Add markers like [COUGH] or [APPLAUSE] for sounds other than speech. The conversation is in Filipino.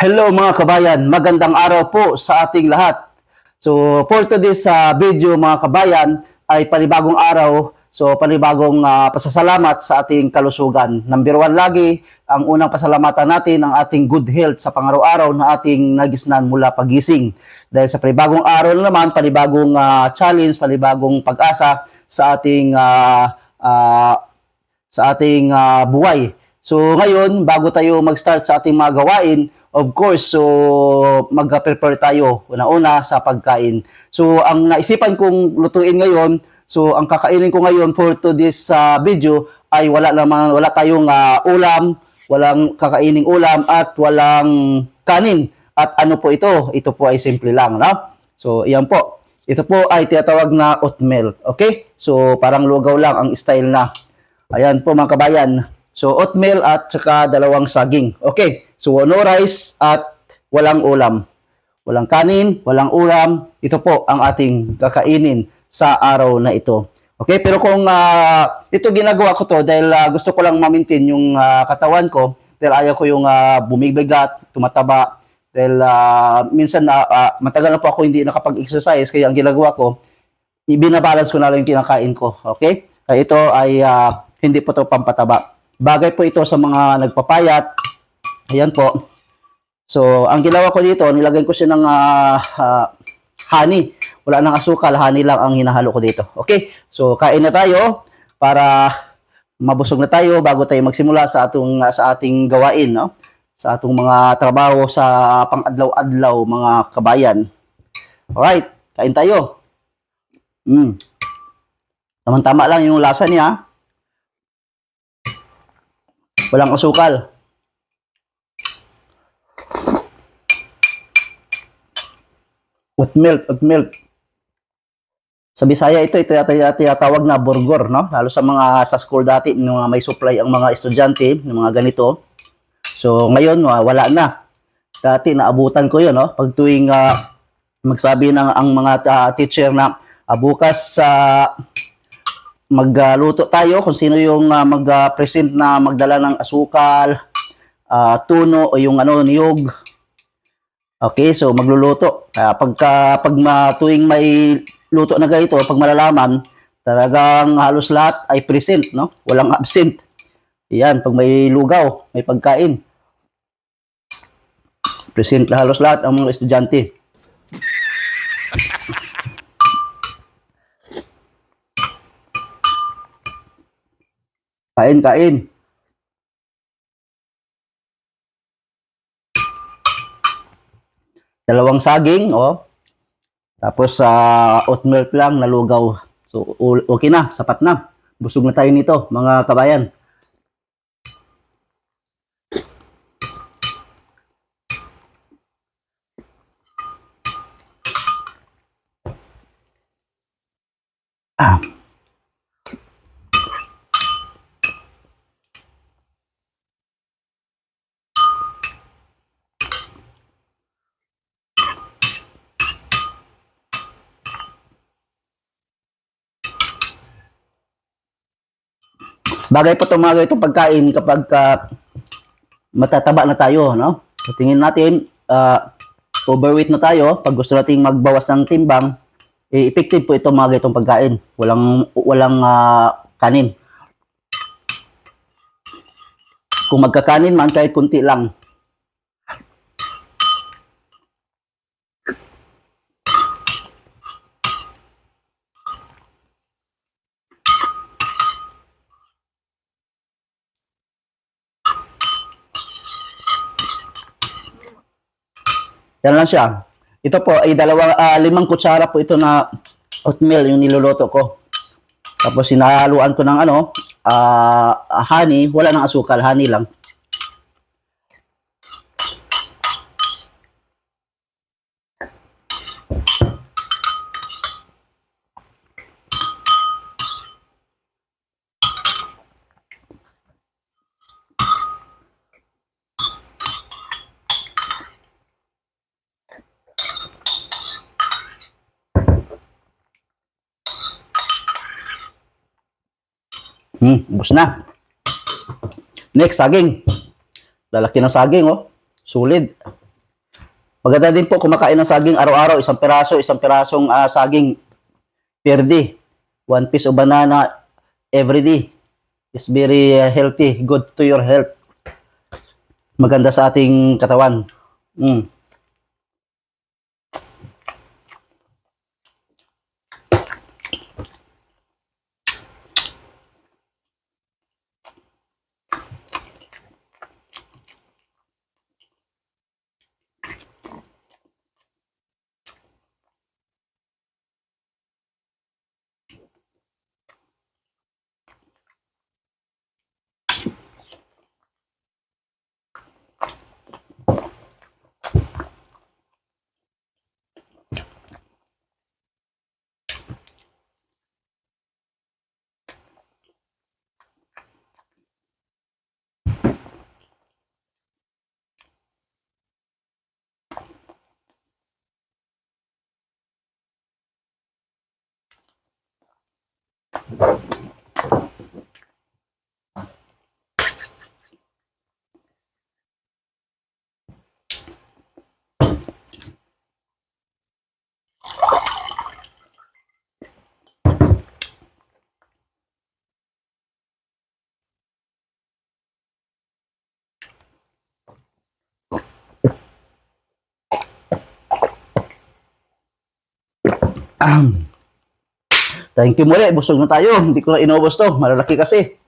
Hello mga kabayan, magandang araw po sa ating lahat. So for today's uh, video mga kabayan ay panibagong araw, so panibagong uh, pasasalamat sa ating kalusugan. Number one lagi, ang unang pasalamatan natin ang ating good health sa pangaraw-araw na ating nagisnan mula pagising. Dahil sa panibagong araw na naman, panibagong uh, challenge, panibagong pag-asa sa ating uh, uh, sa ating uh, buhay. So ngayon, bago tayo mag-start sa ating mga gawain, of course, so mag-prepare tayo una-una sa pagkain. So ang naisipan kong lutuin ngayon, so ang kakainin ko ngayon for to this uh, video ay wala naman wala tayong uh, ulam, walang kakaining ulam at walang kanin. At ano po ito? Ito po ay simple lang, no? So iyan po. Ito po ay tinatawag na oatmeal. Okay? So parang lugaw lang ang style na. Ayan po mga kabayan. So oatmeal at saka dalawang saging. Okay. So no rice at walang ulam. Walang kanin, walang ulam. Ito po ang ating kakainin sa araw na ito. Okay, pero kung uh, ito ginagawa ko to dahil uh, gusto ko lang ma-maintain yung uh, katawan ko, dahil ayaw ko yung uh, bumibigat, tumataba, dahil uh, minsan na uh, matagal na po ako hindi nakapag-exercise kaya ang ginagawa ko, ibinabalance ko na lang yung kinakain ko. Okay? Kaya ito ay uh, hindi po to pampataba. Bagay po ito sa mga nagpapayat. Ayan po. So, ang ginawa ko dito, nilagay ko siya ng uh, uh, honey. Wala nang asukal, honey lang ang hinahalo ko dito. Okay? So, kain na tayo para mabusog na tayo bago tayo magsimula sa atong sa ating gawain, no? Sa atong mga trabaho sa pang-adlaw-adlaw mga kabayan. Alright, kain tayo. Mm. Tama-tama lang yung lasa niya. Walang asukal. Oat milk, oat milk. Sa Bisaya ito, ito yata tinatawag na burgor, no? Lalo sa mga sa school dati, ng mga may supply ang mga estudyante ng mga ganito. So ngayon wa- wala na. Dati naabutan ko 'yon, no? Pag tuwing ah, magsabi ng ang mga ah, teacher na ah, bukas sa magluto tayo kung sino yung ah, mag-present na magdala ng asukal, ah, tuno o yung ano niyog. Okay, so magluluto. Kaya pagka pag ma, may luto na ganito, pag malalaman, talagang halos lahat ay present, no? Walang [LAUGHS] absent. Yan, pag may lugaw, may pagkain. Present halos lahat ang mga estudyante. Kain, kain. Dalawang saging, oh. Tapos sa oat milk lang na lugaw. So okay na, sapat na. Busog na tayo nito, mga kabayan. Ah. Bagay itong mga itong pagkain kapag ka matataba na tayo, no? So, tingin natin, ah, overweight na tayo. Pag gusto nating magbawas ng timbang, eh, effective po itong mga itong pagkain. Walang, walang ah, kanin. Kung magkakanin man, kahit kunti lang. Yan lang siya. Ito po ay dalawa, ah, limang kutsara po ito na oatmeal yung niluluto ko. Tapos sinahaluan ko ng ano, ah, honey, wala nang asukal, honey lang. Hmm, ubos na. Next, saging. Lalaki ng saging, oh. Sulit. Maganda din po kumakain ng saging araw-araw, isang piraso, isang pirasong ah, saging per day. One piece of banana every day. Is very ah, healthy, good to your health. Maganda sa ating katawan. Mm. um, Thank you muli. Busog na tayo. Hindi ko na inubos to. Malalaki kasi.